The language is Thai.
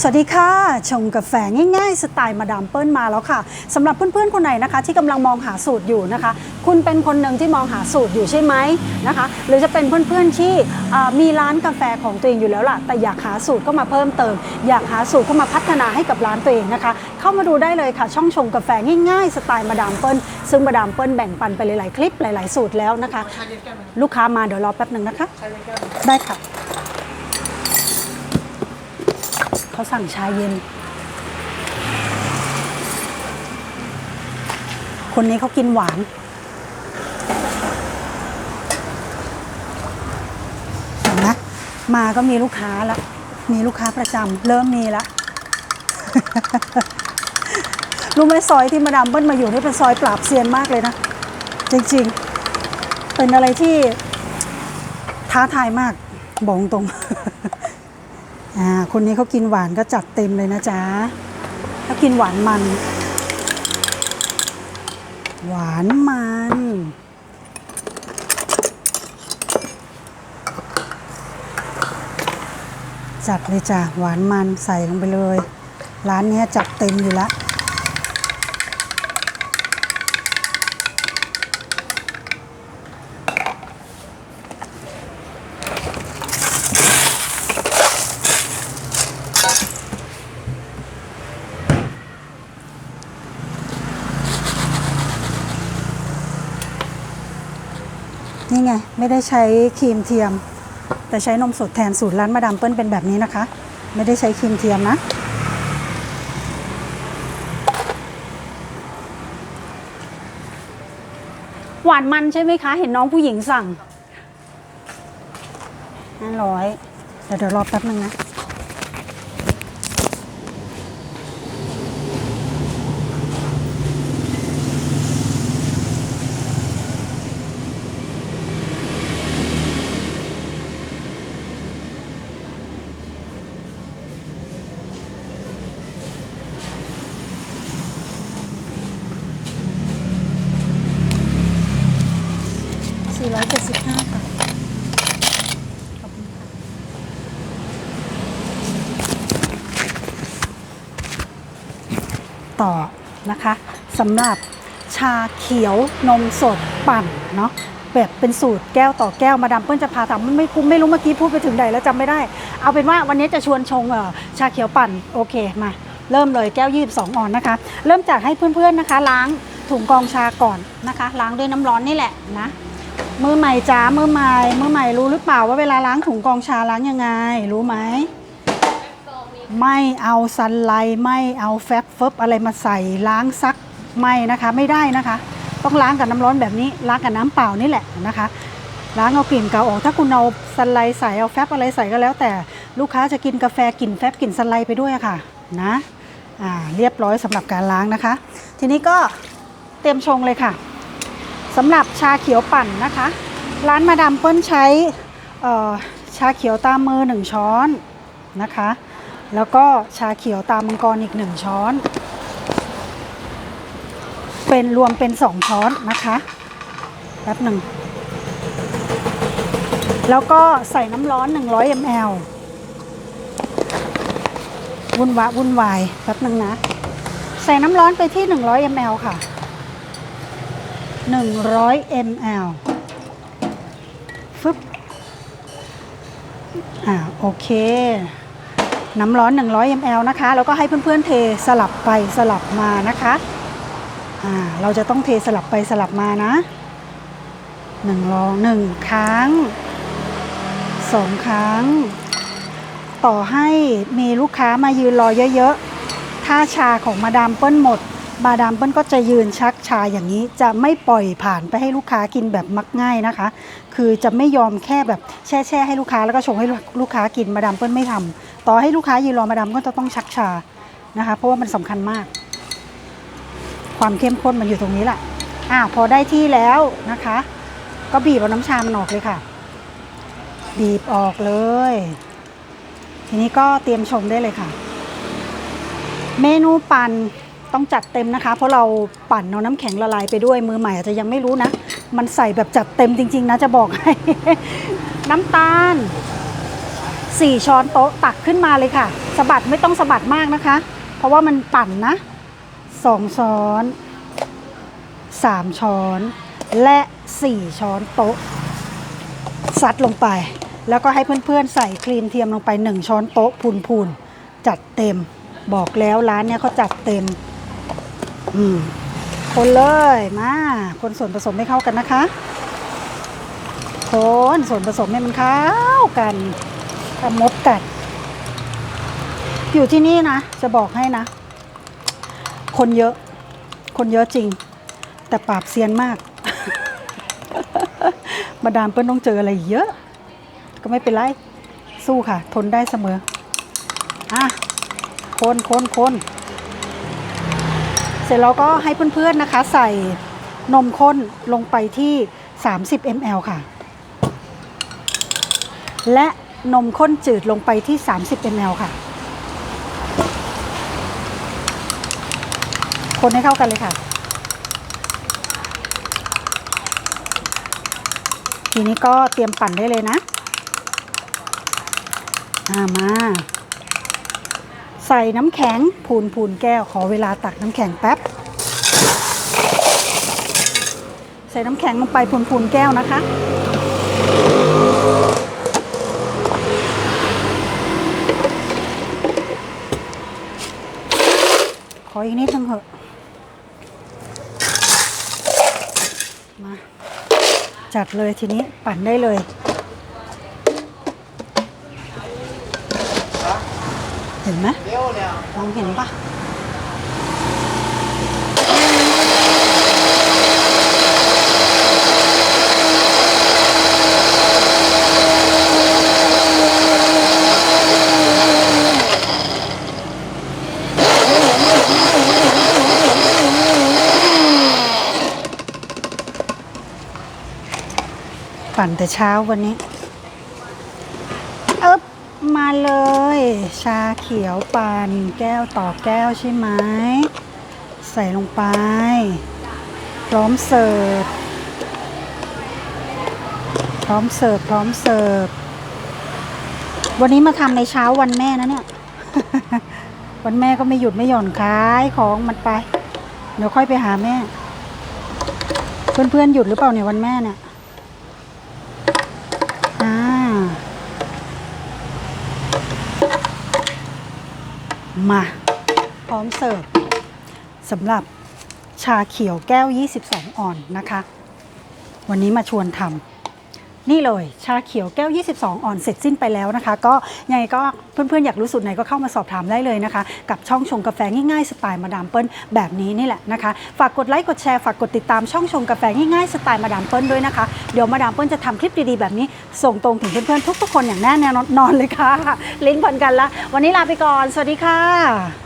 สวัสดีค่ะ ชงกาแฟง่ายๆ สไตล์มาดามเปิ้ลมาแล้วค่ะสำหรับเพื่อนๆ คนไหนนะคะ ที่กำลังมองหาสูตรอยู่นะคะ คุณเป็นคนหนึ่งที่มองหาสูตรอยู่ใช่ไหมนะคะ หรือจะเป็นเพื่อนๆที่อ่ามีร้านกาแฟของตัวเองอยู่แล้วล่ะ แต่อยากหาสูตรเข้ามาเพิ่มเติม อยากหาสูตรเข้ามาพัฒนาให้กับร้านตัวเองนะคะ เข้ามาดูได้เลยค่ะ ช่องชงกาแฟง่ายๆ สไตล์มาดามเปิ้ลซึ่งมาดามเปิ้ลแบ่งปันไปหลายๆคลิปหลาย ๆ สูตรแล้วนะคะ ลูกค้ามาเดี๋ยวรอแป๊บหนึ่งนะคะ ได้ค่ะ เขาสั่งชาเย็น คนนี้เขากินหวาน เห็นไหมมาก็มีลูกค้าล้วมีลูกค้าประจำเริ่มมีล้วรู้ไหมซอยที่มาดามเบิ้ลมาอยู่นี่เป็นซอยปราบเซียนมากเลยนะ จริงๆ เป็นอะไรที่ท้าทายมากบอกตรง อ่าคนนี้เขากินหวานก็จัดเต็มเลยนะจ๊ะถ้ากินหวานมัน หวานมันจัดเลยจ้ะหวานมันใส่ลงไปเลย ร้านนี้จัดเต็มอยู่แล้ว ไง ไม่ได้ใช้ครีมเทียม แต่ใช้นมสดแทนสูตรร้านมาดามเปิ้ลเป็นแบบนี้นะคะ ไม่ได้ใช้ครีมเทียมนะหวานมันใช่ไหมคะ เห็นน้องผู้หญิงสั่งห้าร้อยเดี๋ยวเดี๋ยวรอแป๊บนึงนะ 475ค่ะขอบคุณค่ะต่อนะคะสำหรับชาเขียวนมสดปั่นเนาะแบบเป็นสูตรแก้วต่อแก้วมาดามเปิ้ลจะพาทำไม่ไม่คุ้มไม่รู้เมื่อกี้พูดไปถึงไหนแล้วจำไม่ได้ เอาเป็นว่าวันนี้จะชวนชงอ่อชาเขียวปั่นโอเคมาเริ่มเลยแก้ว22องออนนะคะ เริ่มจากให้เพื่อนๆนะคะ ล้างถุงกองชาก่อนนะคะ ล้างด้วยน้ำร้อนนี่แหละนะ มือใหม่จ้ามือใหม่มือใหม่รู้หรือเปล่าว่าเวลาล้างถุงกองชาล้างยังไง รู้ไหมไม่เอาซันไลไม่เอาแฟบเฟิบอะไรมาใส่ล้างซักไม่นะคะ ไม่ได้นะคะ ต้องล้างกับน้ำร้อนแบบนี้ล้างกับน้ำเปล่านี่แหละนะคะ ล้างเอากลิ่นเก่าออกถ้าคุณเอาซันไลท์ใส่เอาแฟบอะไรใส่ก็แล้ว แต่ลูกค้าจะกินกาแฟกลิ่นแฟบกลิ่นซันไลท์ไปด้วยะค่ะนะอ่าเรียบร้อยสำหรับการล้างนะคะ ทีนี้ก็เตรียมชงเลยค่ะ สำหรับชาเขียวปั่นนะคะ ร้านมาดามเปิ้ลใช้ชาเขียวตามมือหนึ่งช้อนนะคะ แล้วก็ชาเขียวตามมังกรอีกหนึ่งช้อน เป็นรวมเป็นสองช้อนนะคะแป๊บหนึ่ง แล้วก็ใส่น้ำร้อน 100 ml วุ่นวะวุ่นวายแป๊บหนึ่งนะ ใส่น้ำร้อนไปที่ 100 ml ค่ะ 100 ml ฟึบอ่าโอเค น้ำร้อน 100 ml นะคะ แล้วก็ให้เพื่อนๆเทสลับไปสลับมานะคะอ่าเราจะต้องเทสลับไปสลับมานะหนึ่งรองหนึ่งครั้งสองครั้ง ต่อให้มีลูกค้ามายืนรอเยอะๆ ถ้าชาของมาดามเปิ้ลหมด มาดามเปิ้ลก็จะยืนชักชาอย่างนี้ จะไม่ปล่อยผ่านไปให้ลูกค้ากินแบบมักง่ายนะคะ คือจะไม่ยอมแค่แบบแช่แช่ให้ลูกค้าแล้วก็ชงให้ลูกค้ากินมาดามเปิ้ลไม่ทำต่อให้ลูกค้ายืนรอมาดามก็จะต้องชักชานะคะ เพราะว่ามันสำคัญมาก ความเข้มข้นมันอยู่ตรงนี้แหละอ่าพอได้ที่แล้วนะคะ ก็บีบเอาน้ำชามันออกเลยค่ะ บีบออกเลย ทีนี้ก็เตรียมชงได้เลยค่ะ เมนูปั่น ต้องจัดเต็มนะคะ เพราะเราปั่นเอาน้ำแข็งละลายไปด้วยมือใหม่อาจจะยังไม่รู้นะ มันใส่แบบจัดเต็มจริง ๆ นะจะบอกให้ น้ำตาล 4 ช้อนโต๊ะตักขึ้นมาเลยค่ะสะบัดไม่ต้องสะบัดมากนะคะ เพราะว่ามันปั่นนะสองช้อนสามช้อน และสี่ช้อนโต๊ะซัดลงไป แล้วก็ให้เพื่อนๆใส่ครีมเทียมลงไป 1 ช้อนโต๊ะพูนๆจัดเต็มบอกแล้วร้านเนี้ยเขาจัดเต็ม อืมคนเลยมาคนส่วนผสมให้เข้ากันนะคะ คนส่วนผสมให้มันเข้ากันทำมดกัด อยู่ที่นี่นะ จะบอกให้นะ คนเยอะ คนเยอะจริง แต่ปราบเซียนมาก มาดามเปิ้ลต้องเจออะไรเยอะ ก็ไม่เป็นไร สู้ค่ะ ทนได้เสมอ อะ คนคนคน เสร็จแล้วก็ให้เพื่อนๆนะคะ ใส่นมข้นลงไปที่ 30 ml ค่ะ และนมข้นจืดลงไปที่ 30 ml ค่ะ คนให้เข้ากันเลยค่ะ ทีนี้ก็เตรียมปั่นได้เลยนะอามา ใส่น้ำแข็งพูนพูนแก้วขอเวลาตักน้ำแข็งแป๊บ ใส่น้ำแข็งลงไปพูนพูนแก้วนะคะขออีกนิดนึงเหอะมาจัดเลยทีนี้ปั่นได้เลย เห็นไหมมองเห็นปะปั่นแต่เช้าวันนี้ มาเลย ชาเขียวปั่นแก้วต่อแก้วใช่ไหม ใส่ลงไป พร้อมเสิร์ฟ พร้อมเสิร์ฟ พร้อมเสิร์ฟ วันนี้มาทำในเช้าวันแม่นะเนี่ย วันแม่ก็ไม่หยุดไม่หย่อนขายของมันไป เดี๋ยวค่อยไปหาแม่ เพื่อนๆหยุดหรือเปล่าเนี่ยวันแม่เนี่ย มาพร้อมเสิร์ฟสำหรับชาเขียวแก้ว 22ออนนะคะ วันนี้มาชวนทำ นี่เลยชาเขียวแก้ว 22ออนเสร็จสิ้นไปแล้วนะคะ ก็ยังไงก็เพื่อนๆอยากรู้สูตรไหนก็เข้ามาสอบถามได้เลยนะคะ กับช่องชงกาแฟง่ายๆสไตล์มาดามเปิ้ลแบบนี้นี่แหละนะคะ ฝากกดไลค์กดแชร์ฝากกดติดตามช่องชงกาแฟง่ายๆสไตล์มาดามเปิ้ลด้วยนะคะเดี๋ยวมาดามเปิ้ลจะทำคลิปดีๆแบบนี้ ส่งตรงถึงเพื่อนๆทุกๆคนอย่างแน่นอนเลยค่ะลิงก์ผ่อนกันละวันนี้ลาไปก่อน สวัสดีค่ะ